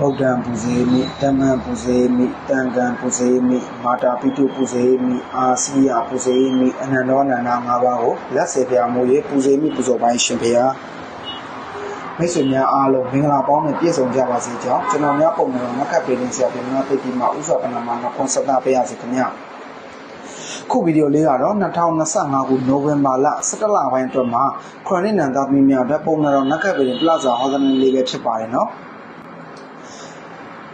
ဗုဒ္ဓံပူဇေမိဓမ္မံပူဇေမိတန်ခံပူဇေမိမာတာပိတုပူဇေမိအာစီယပူဇေမိအနန္တောအနန္ဒ၅ပါးကိုလက်စေပြမိုးရေပူဇေမိပူဇော်ပိုင်းရှင်ဖေဟာမိတ်ဆွေများအားလုံးမင်္ဂလာပေါင်းနဲ့ပြည့်စုံကြပါစေကြောင်းကျွန်တော်များပုံမှန်တော့ငါကပ်ပေးနေဆရာပြင်များသိပြီးမှဥစွာပဏာမနကွန်စတာပေးရစေခင်ဗျာခုဗီဒီယိုလေးကတော့2025ခုနိုဝင်ဘာလ17လပိုင်းအတွက်မှာခရနစ်နန်သားသမီးများအတွက်ပုံမှန်တော့ငါကပ်ပေးပလဇာဟောသနလေးပဲဖြစ်ပါတယ်နော်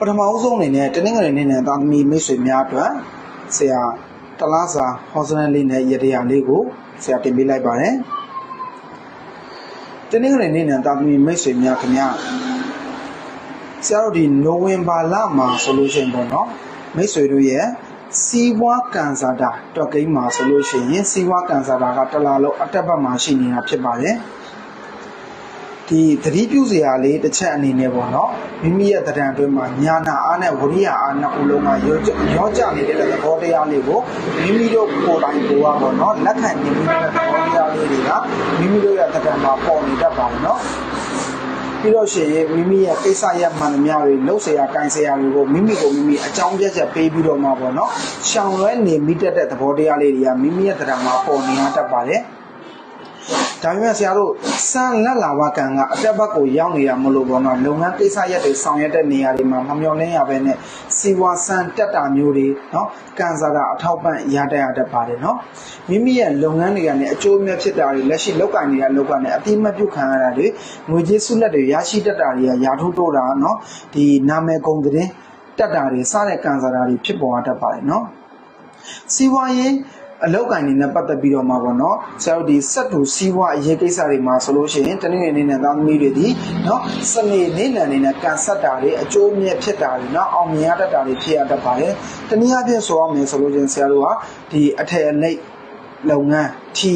ပထမအဆုံးအနေနဲ့တနင်္ဂနွေနေ့နဲ့သားသမီးမိတ်ဆွေများအတွက်ဆရာတလားစာဟောစနလေးနဲ့ရတရားလေးကိုဆရာတင်ပေးလိုက်ပါတယ်တနင်္ဂနွေနေ့နဲ့သားသမီးမိတ်ဆွေများခင်ဗျာဆရာတို့ဒီနိုဝင်ဘာလမှာဆိုလို့ရှိရင်ပေါ့နော်မိတ်ဆွေတို့ရဲ့စီးပွားကန်စာတာတော့ကိန်းမှာဆိုလို့ရှိရင်စီးပွားကန်စာတာကတစ်လားလုံးအတက်ဘက်မှာရှိနေတာဖြစ်ပါတယ် ဒီသတိပြုစရာလေးတစ်ချက်အနေနဲ့ပေါ့နော်မိမိရဲ့တဏ္ဍအတွင်းမှာညာနာအားနဲ့ဝိရိယအားနှစ်ခုလုံးကရောရောကြနေတဲ့သဘောတရားလေးကိုမိမိတို့ကိုယ်တိုင်ကိုယ်ကပေါ့နော်လက်ခံနေတဲ့သဘောတရားလေးတွေကမိမိတို့ရဲ့တဏ္ဍမှာပေါ်နေတတ်ပါဘူးနော်ပြီးတော့ရှင်မိမိရဲ့ကိစ္စရပ်မှန်များတွေလှုပ်ဆရာကိုင်ဆရာတွေကိုမိမိကိုမိမိအကြောင်းပြချက်ပေးပြီးတော့မှပေါ့နော်ရှောင်လွဲနေမိတတ်တဲ့သဘောတရားလေးတွေကမိမိရဲ့တရားမှာပေါ်နေတတ်ပါတယ်။ ဒါပေမဲ့ဆရာတို့စံလက်လာဝကံကအတက်ဘက်ကိုရောက်နေတာမလို့ပေါ့နော်လုပ်ငန်းကိစ္စရက်တွေဆောင်ရွက်တဲ့နေရာတွေမှာမမျှော်လင့်ရဘဲနဲ့စီဝါစံတက်တာမျိုးတွေနော်ကန်စာတာအထောက်ပံ့ရတတ်ရတတ်ပါတယ်နော်မိမိရဲ့လုပ်ငန်းတွေကနေအကျိုးအမြတ်ဖြစ်တာတွေလက်ရှိလုပ်ကိုင်နေတဲ့လုပ်ကနေအတိမတ်ပြုခံရတာတွေငွေကြေးစုလက်တွေရရှိတတ်တာတွေကရာထုတ်တော့တာနော်ဒီနာမည်ကုန်တဲ့တက်တာတွေစတဲ့ကန်စာတာတွေဖြစ်ပေါ်တတ်ပါတယ်နော်စီဝါရေး အလောက်ကင်နေနဲ့ပတ်သက်ပြီးတော့မှာပေါ့နော်ဆရာတို့ဒီစက်တူစီးပွားအရေးကိစ္စတွေမှာဆိုလို့ရှိရင်တနည်းအနေနဲ့သားသမီးတွေဒီနော်စနေနေနံနေနဲ့ကန်ဆက်တာတွေအကျိုးမြတ်ဖြစ်တာတွေနော်အောင်မြင်ရတတ်တာတွေဖြစ်ရတတ်ပါတယ်တနည်းအားဖြင့်ဆိုရမယ်ဆိုလို့ရှိရင်ဆရာတို့ကဒီအထည်အလိပ်လုပ်ငန်းထီ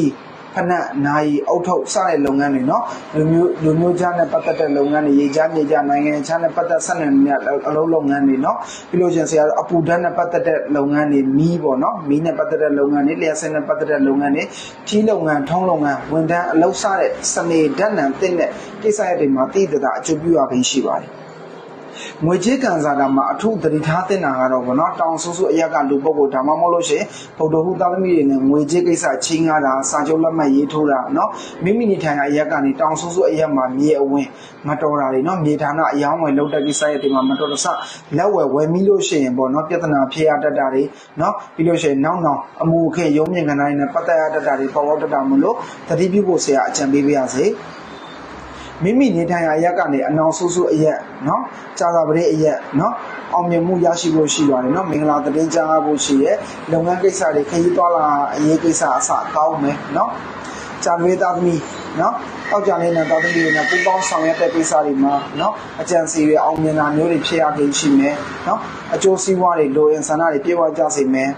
ဖနက်နာယီအုတ်ထုတ်စတဲ့လုပ်ငန်းတွေနော်လူမျိုးလူမျိုးကြားနဲ့ပတ်သက်တဲ့လုပ်ငန်းတွေရေကြားမြေကြားနိုင်ငံခြားနဲ့ပတ်သက်ဆက်နွယ်နေတဲ့အလုပ်လုပ်ငန်းတွေနော်ပြီးလို့ချင်းဆရာတို့အပူဓာတ်နဲ့ပတ်သက်တဲ့လုပ်ငန်းတွေမီးပေါ့နော်မီးနဲ့ပတ်သက်တဲ့လုပ်ငန်းတွေလျှက်စင်းနဲ့ပတ်သက်တဲ့လုပ်ငန်းတွေထီးလုပ်ငန်းထုံးလုပ်ငန်းဝန်ထမ်းအလုပ်စတဲ့စနေဓာတ်နံတဲ့ကိစ္စရပ်တွေမှာတည်တတာအကျိုးပြုရခြင်းရှိပါတယ် ငွေကြေးကန်စာတာမှာအထုတတိထားတင်တာကတော့ဗောနော်တောင်ဆူဆူအရက်ကလူပုဂ္ဂိုလ်ဒါမှမဟုတ်လို့ရှိရင်ဗုဒ္ဓဟူသားသမီးတွေနဲ့ငွေကြေးကိစ္စချင်းကားတာစာချုပ်လက်မှတ်ရေးထိုးတာနော်မိမိနေထိုင်ရာအရက်ကနေတောင်ဆူဆူအရက်မှာမြေအဝင်မတော်တာတွေနော်မြေဌာနအယောင်းဝယ်လုပ်တဲ့ကိစ္စရဲ့ဒီမှာမတော်တဆလက်ဝယ်ဝယ်မိလို့ရှိရင်ဗောနော်ပြဿနာဖြစ်ရတတ်တာတွေနော်ပြီးလို့ရှိရင်နောက်နောက်အမှုအခင်းရုံးမြင့်ကဏ္ဍတွေနဲ့ပတ်သက်ရတတ်တာတွေပေါ်ပေါက်တတ်တာမလို့သတိပြုဖို့ဆရာအကြံပေးပါရစေ မိမိနေထိုင်ရာအရက်ကနေအနောင်ဆူဆူအရက်နော်ကြာသာပရိအရက်နော်အောင်မြင်မှုရရှိဖို့ရှိပါတယ်နော်မင်္ဂလာသတင်းကြားဖို့ရှိရဲ့လုပ်ငန်းကိစ္စတွေခရီးသွားလာအရေးကိစ္စအစကောင်းမယ်နော်ဂျာနွေသားသမီးနော်တောက်ကြနေတဲ့သားသမီးတွေနဲ့ပူးပေါင်းဆောင်ရွက်တဲ့ကိစ္စတွေမှာနော်အကြံစီတွေအောင်မြင်တာမျိုးတွေဖြစ်ရခြင်းရှိမယ်နော်အကျိုးစီးပွားတွေလိုအင်ဆန္ဒတွေပြေဝကြစေမယ်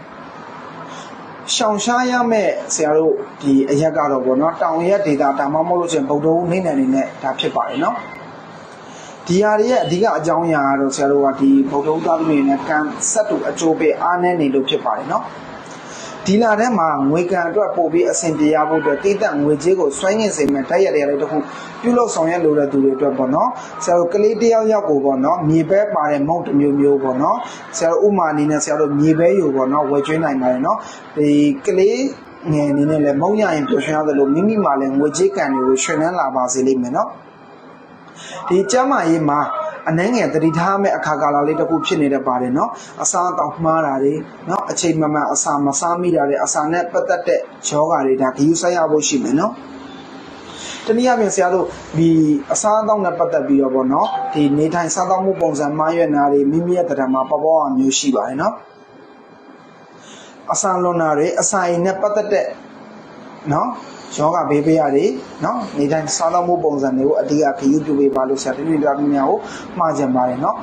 ရှောင်ရှားရမဲ့ဆရာတို့ဒီအရက်ကတော့ဗောနော်တောင်ရက်ဒေတာဒါမှမဟုတ်လို့ချင်းဗုဒ္ဓဟူးနေနယ်နေနဲ့ဒါဖြစ်ပါတယ်နော်ဒီဟာတွေရဲ့အဓိကအကြောင်းအရာကတော့ဆရာတို့ကဒီဗုဒ္ဓဟူးသားသမီးတွေနဲ့ကံဆက်တူအကျိုးပေးအားနည်းနေလို့ဖြစ်ပါတယ်နော် ဒီလာထဲမှာငွေကံအတွက်ပို့ပြီးအဆင်ပြေရဖို့အတွက်တိတက်ငွေကြေးကိုစွန့်ရင်စေမဲ့တိုက်ရတဲ့လေးတစ်ခုပြုလုပ်ဆောင်ရလိုတဲ့သူတွေအတွက်ပေါ့နော်ဆရာတို့ကလေးတယောက်ယောက်ကိုပေါ့နော်မြေပဲပါတဲ့မုံတစ်မျိုးမျိုးပေါ့နော်ဆရာတို့ဥမာအနေနဲ့ဆရာတို့မြေပဲယူပေါ့နော်ဝယ်ကျွေးနိုင်ပါတယ်နော်ဒီကလေးငယ်အနေနဲ့လည်းမုံရရင်ပျော်ရွှင်ရတယ်လို့မိမိမှလည်းငွေကြေးကံတွေကိုရွှင်နှန်းလာပါစေလိမ့်မယ်နော်ဒီကျမ်းမာရေးမှာ အနှဲငယ်တတိထားမဲ့အခါကာလလေးတစ်ခုဖြစ်နေတဲ့ပါတယ်နော်အစာတောင်မှားတာတွေနော်အချိန်မမှန်အစာမစားမိတာတွေအစာနဲ့ပတ်သက်တဲ့ယောဂါတွေဒါဂရုစိုက်ရဖို့ရှိမယ်နော်တနည်းအားဖြင့်ဆရာတို့ဒီအစားအသောက်နဲ့ပတ်သက်ပြီးတော့ဗောနော်ဒီနေထိုင်စားသောက်မှုပုံစံမှားရွက်နာတွေမိမိရဲ့တရားမှာပေါ်ပေါ်အမျိုးရှိပါတယ်နော်အစာလွန်နာတွေအစာအိမ်နဲ့ပတ်သက်တဲ့နော် ယောဂဘေးပေးရတယ်နော်နေတိုင်းစားသောက်မှုပုံစံတွေကိုအတိအခရီးပြုပေးပါလို့ဆရာတတိယသားများကိုမှားကြပါတယ်နော်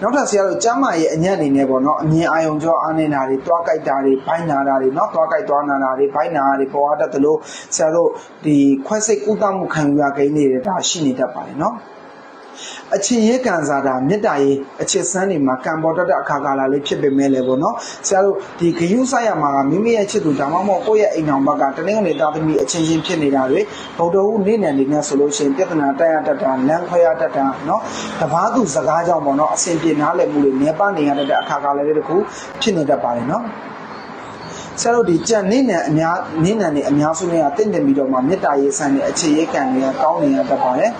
နောက်ထပ်ဆရာတို့ကျမ်းမာရေးအညံ့အနေနဲ့ပေါ့နော်အမြင်အာယုံကြောအားနေတာတွေတွားကြိုက်တာတွေဘိုင်းနာတာတွေနော်တွားကြိုက်တွားနာတာတွေဘိုင်းနာတာတွေပေါ်ရတတ်တယ်လို့ဆရာတို့ဒီခွဲစိတ်ကုသမှုခံယူရကိန်းတွေဒါရှိနေတတ်ပါတယ်နော် အချစ်ရေးကံစားတာမေတ္တာရေးအချစ်စမ်းတွေမှာကံပေါ်တတ်တဲ့အခါကာလလေးဖြစ်ပေမဲ့လည်းပေါ့နော်ဆရာတို့ဒီဂယုဆိုင်ရမှာကမိမိရဲ့ချစ်သူဒါမှမဟုတ်ကိုယ့်ရဲ့အိမ်တော်ဘက်ကတနင်္ဂနွေသားသမီးအချင်းချင်းဖြစ်နေတာတွေဗုဒ္ဓဟူးနေ့နယ်နေနဲ့ဆိုလို့ရှိရင်ပြဿနာတက်ရတတ်တာလမ်းခွဲရတတ်တာနော်တပားသူစကားကြောင့်ပေါ့နော်အစဉ်ပြေနားလည်မှုတွေနေပါနေရတတ်တဲ့အခါကာလလေးတစ်ခုဖြစ်နေတတ်ပါတယ်နော်ဆရာတို့ဒီကြံနေနံအများနေနံနေအများစုနဲ့ကတင့်တယ်ပြီးတော့မှမေတ္တာရေးဆန်းတဲ့အခြေရေးကံတွေကကောင်းနေရတတ်ပါတယ်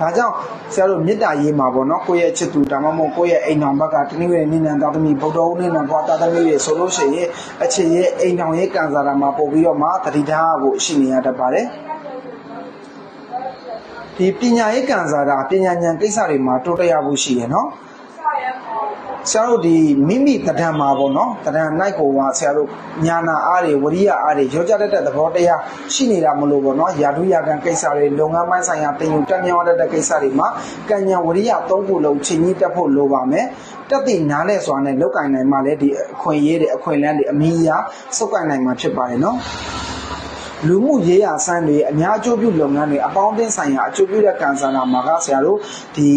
ဒါကြောင့်ဆရာတို့မေတ္တာရေးမှာပေါ့နော်ကိုယ့်ရဲ့ချစ်သူဒါမှမဟုတ်ကိုယ့်ရဲ့အိမ်တော်ဘက်ကတနည်းရဲ့နိနံသားသမီးဗုဒ္ဓဟူးနိနံဘွားသားသမီးတွေဆိုလို့ရှိရင်အခြေရေးအိမ်တော်ရေးကံစားတာမှာပို့ပြီးတော့မှတတိထားဖို့ရှိနေရတတ်ပါတယ်ဒီပညာရေးကံစားတာပညာဉာဏ်ကိစ္စတွေမှာတိုးတက်ရဖို့ရှိတယ်နော် ဆရာတို့ဒီမိမိတဒံမှာပေါ့နော်တဒံနိုင်ကိုကဆရာတို့ညာနာအားတွေဝရိယအားတွေရောကြတတ်တဲ့သဘောတရားရှိနေတာမလို့ပေါ့နော်ယာတုယာကံကိစ္စတွေလုပ်ငန်းပိုင်းဆိုင်ရာတင်ယူတက်မြောက်တတ်တဲ့ကိစ္စတွေမှာကံညာဝရိယသုံးခုလုံးချိန်ကြီးတက်ဖို့လိုပါမယ်တက်တည်နားလဲစွာနဲ့လောက်ကင်နိုင်မှလည်းဒီအခွင့်အရေးတွေအခွင့်အလမ်းတွေအမီးအရာစုပ်ကင်နိုင်မှာဖြစ်ပါတယ်နော် လူမှုရေးရာစမ်းတွေအများအကျိုးပြုလုပ်ငန်းတွေအပေါင်းအသင်းဆိုင်ရာအကျိုးပြုတဲ့ကံစားနာမှာကဆရာတို့ဒီ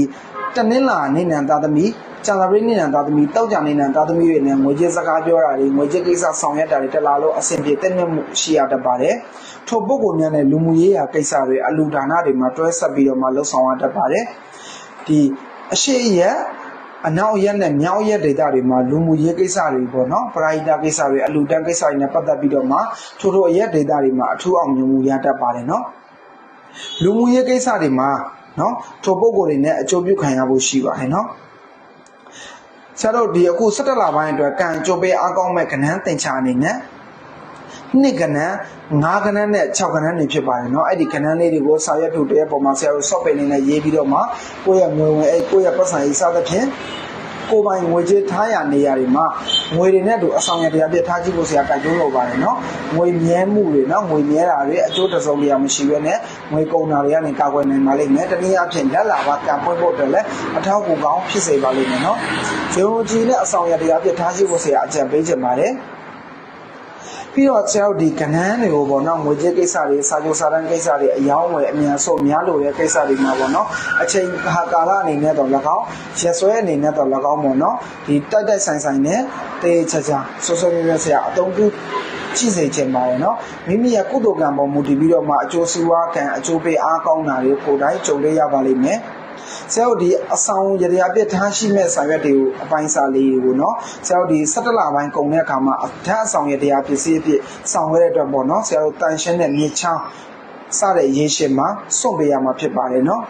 တနင်္လာနေ့နံသားသမီးကျန်သာပရိနေနံသားသမီးတောက်ကြနေနံသားသမီးတွေနဲ့ငွေကြေးစကားပြောတာတွေငွေကြေးကိစ္စဆောင်ရွက်တာတွေတလားလို့အဆင်ပြေတက်မြတ်မှုရှိရတတ်ပါတယ်။ထို့ပုဂ္ဂိုလ်များနဲ့လူမှုရေးရာကိစ္စတွေအလူဒါနတွေမှာတွဲဆက်ပြီးတော့မှလှုပ်ဆောင်ရတတ်ပါတယ်။ဒီအရှိရက် အနောက်ရက်နဲ့မြောက်ရက်ဒေသတွေမှာလူမှုရေးကိစ္စတွေပေါ့နော်ပရိုက်တာကိစ္စတွေအလူတန်းကိစ္စတွေနဲ့ပတ်သက်ပြီးတော့မှထို့ထို့အရက်ဒေသတွေမှာအထူးအောင်မြင်မှုရတတ်ပါတယ်နော်လူမှုရေးကိစ္စတွေမှာနော်ထိုပုဂ္ဂိုလ်တွေနဲ့အကျိုးပြုခံရဖို့ရှိပါတယ်နော်ဆရာတို့ဒီအခု17လပိုင်းအတွက်ကံကြိုပေးအားကောင်းမဲ့ကဏ္ဍသင်္ချာအနေနဲ့ နှစ်ကဏ္ဍ9ကဏ္ဍနဲ့6ကဏ္ဍနေဖြစ်ပါတယ်เนาะအဲ့ဒီကဏ္ဍလေးတွေကိုစာရွက်ထုတ်တဲ့ပုံမှာဆရာတို့ software အနေနဲ့ရေးပြီးတော့မှကိုယ့်ရဲ့ငွေဝင်အဲ့ကိုယ့်ရဲ့ပတ်စံရေးစသဖြင့်ကိုယ်ပိုင်ငွေကြေးထားရနေရာတွေမှာငွေတွေနဲ့တူအဆောင်ရတရားပြထားကြည့်ဖို့ဆရာတိုက်တွန်းလိုပါတယ်เนาะငွေမြဲမှုတွေเนาะငွေမြဲတာတွေအကျိုးတစုံတရာမရှိဘဲနဲ့ငွေကုန်တာတွေကနေကာကွယ်နိုင်ပါလိမ့်မယ်တနည်းအားဖြင့်လက်လာပါကံပွင့်ဖို့အတွက်လည်းအထောက်အကူကောင်းဖြစ်စေပါလိမ့်မယ်เนาะဂျုံကြီးနဲ့အဆောင်ရတရားပြထားကြည့်ဖို့ဆရာအကြံပေးချင်ပါတယ် ပြီးတော့ဆရာတို့ဒီကဏ္ဍတွေကိုပေါ့နော်ငွေကြေးကိစ္စတွေစာချုပ်စာတမ်းကိစ္စတွေအယောင်းဝယ်အမြန်ဆုံးများလို့တဲ့ကိစ္စတွေမှာပေါ့နော်အချိန်ဟာကာလအနေနဲ့တော့၎င်းရက်စွဲအနေနဲ့တော့၎င်းပေါ့နော်ဒီတိုက်တိုက်ဆိုင်ဆိုင်နဲ့တေးချာချာဆောဆောမြဲမြဲဆရာအတုံးပြုကြည့်စေချင်ပါတယ်เนาะမိမိရဲ့ကုသိုလ်ကံပေါ်မူတည်ပြီးတော့မှအကျိုးစီးပွားကံအကျိုးပေးအားကောင်းတာတွေကိုယ်တိုင်ကြုံတွေ့ရပါလိမ့်မယ် ဆရာတို့ဒီအဆောင်ရတရားပြထားရှိမဲ့ဆောင်ရွက်တွေကိုအပိုင်းစာလေးတွေကိုနော်ဆရာတို့ဒီ17လပိုင်းကုန်တဲ့အခါမှာဓာတ်အဆောင်ရတရားပစ္စည်းအဖြစ်ဆောင်ရွက်တဲ့အတွက်ပေါ့နော်ဆရာတို့တန်ရှင်းတဲ့မြေချောင်းစတဲ့ရင်းရှင်းမှာစွန့်ပေးရမှာဖြစ်ပါတယ်နော်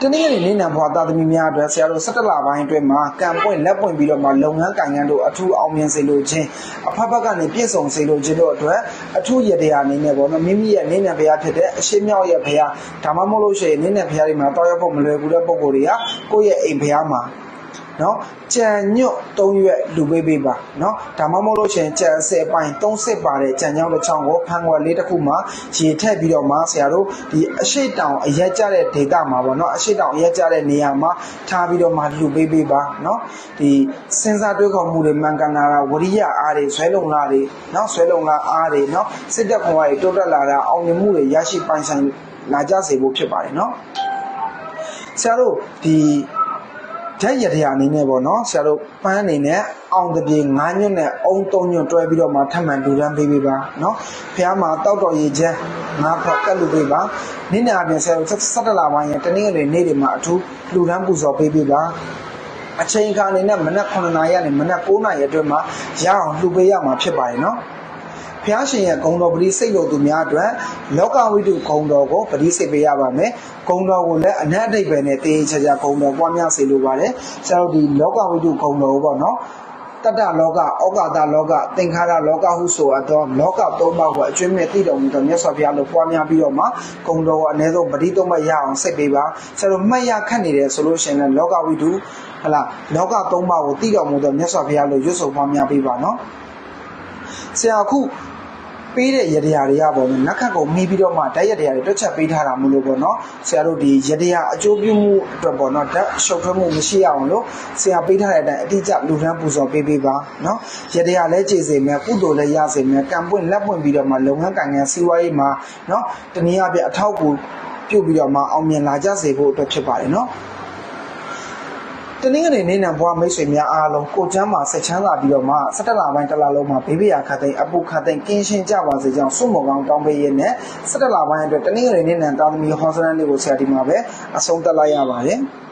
တနည်းအားဖြင့်နေနံဘွာသားသမီးများအတွက်ဆရာတို့17လပိုင်းအတွင်းမှာကံပွင့်လက်ပွင့်ပြီးတော့မှလုပ်ငန်းကိုင်ငန်းတို့အထူးအောင်မြင်စေလိုခြင်းအဖက်ဖက်ကနေပြည့်စုံစေလိုခြင်းတို့အတွက်အထူးရတရားအနေနဲ့ပေါ့နော်မိမိရဲ့နေနံဘုရားဖြစ်တဲ့အရှိမြောက်ရဲ့ဘုရားဒါမှမဟုတ်လို့ရှိရင်နေနံဘုရားတွေမှာတောက်ရောက်ဖို့မလွယ်ဘူးတဲ့ပုံကိုယ်တွေကကိုယ့်ရဲ့အိမ်ဘုရားမှာ နော်ကြံညွတ်၃ရွက်လူပေးပေးပါနော်ဒါမှမဟုတ်လို့ရှိရင်ကြံဆယ်ပိုင်း၃စစ်ပါတဲ့ကြံကြောင်းတစ်ချောင်းကိုဖန်ခွက်လေးတစ်ခုမှာရေထည့်ပြီးတော့မှဆရာတို့ဒီအရှိတောင်အရက်ကြတဲ့ဒေတာမှာပေါ့နော်အရှိတောင်အရက်ကြတဲ့နေရာမှာထားပြီးတော့မှလူပေးပေးပါနော်ဒီစဉ်းစားတွေးခေါ်မှုတွေမှန်ကန်လာတာဝရိယအားတွေဆွဲလုံလာတွေနော်ဆွဲလုံလာအားတွေနော်စစ်တပ်ခွန်အားတွေတိုးတက်လာတာအောင်မြင်မှုတွေရရှိပိုင်ဆိုင်လာကြစေဖို့ဖြစ်ပါတယ်နော်ဆရာတို့ဒီ ဓာတ်ရတရားအနေနဲ့ပေါ့နော်ဆရာတို့ပန်းအနေနဲ့အောင်တပြေ9ညွတ်နဲ့အုံ3ညွတ်တွဲပြီးတော့မှထပ်မံလူတန်းပေးပေးပါနော်ဖះမှာတောက်တော်ရည်ချမ်းငါးဖော်ကတ်လူပေးပါနေ့နာအပြင်ဆရာတို့17လပိုင်းရဲ့တနင်္ဂနွေနေ့တွေမှာအထူးလူတန်းပူဇော်ပေးပေးပါအချိန်ခါအနေနဲ့မနက်9နာရီကနေမနက်9နာရီအတွင်းမှာရအောင်လှူပေးရမှာဖြစ်ပါတယ်နော် ဖျားရှင်ရဲ့ဂုံတော်ပရိစိတ်လို့သူများအတွက်လောကဝိတုဂုံတော်ကိုပရိစိတ်ပေးရပါမယ်ဂုံတော်ကိုလည်းအနတ်အဓိပ္ပာယ်နဲ့တေးချာချာဂုံတော်ပွားများစေလိုပါတယ်ဆရာတို့ဒီလောကဝိတုဂုံတော်ကိုပေါ့နော်တတ္တလောကဩကာသလောကသင်္ခါရလောကဟုဆိုအပ်သောလောကသုံးပါးကိုအကျွမ်းမဲ့သိတော်မူသောမြတ်စွာဘုရားလို့ပွားများပြီးတော့မှဂုံတော်ကိုအ ਨੇ ဆုံးပရိသုံးမရအောင်စိတ်ပေးပါဆရာတို့မှတ်ရခတ်နေတယ်ဆိုလို့ရှိရင်လည်းလောကဝိတုဟလာလောကသုံးပါးကိုသိတော်မူသောမြတ်စွာဘုရားလို့ရွတ်ဆိုပွားများပေးပါနော်ဆရာအခု ပေးတဲ့ရတရားတွေကပေါ့နော်နက်ခတ်ကိုမိပြီးတော့မှဓာတ်ရတရားတွေတွက်ချက်ပေးထားတာမလို့ပေါ့နော်ဆရာတို့ဒီရတရားအကျိုးပြုမှုအတွက်ပေါ့နော်ဓာတ်ရှုပ်ထွေးမှုမရှိအောင်လို့ဆရာပေးထားတဲ့အတိုင်းအတိအကျလူထမ်းပူဇော်ပေးပေးပါနော်ရတရားလည်းကြည်စေမယ်ကုသိုလ်လည်းရစေမယ်ကံပွင့်လက်ပွင့်ပြီးတော့မှလုပ်ငန်းကံငန်းစီးပွားရေးမှာနော်တနည်းအားဖြင့်အထောက်အကူပြုတ်ပြီးတော့မှအောင်မြင်လာကြစေဖို့အတွက်ဖြစ်ပါတယ်နော် တနင်္ဂနွေနေ့နံဘွားမိတ်ဆွေများအားလုံးကိုကျမ်းမှာဆက်ချမ်းသာပြီးတော့မှ17လပိုင်းတစ်လလုံးမှာဘေးဘရာခတ်သိမ်းအပုခတ်သိမ်းကင်းရှင်းကြပါစေကြောင်းဆုမကောင်းတောင်းပေးရတဲ့17လပိုင်းအတွက်တနင်္ဂနွေနေ့နံသားသမီးဟောစရန်လေးကိုဆရာဒီမှာပဲအဆုံးသတ်လိုက်ရပါတယ်။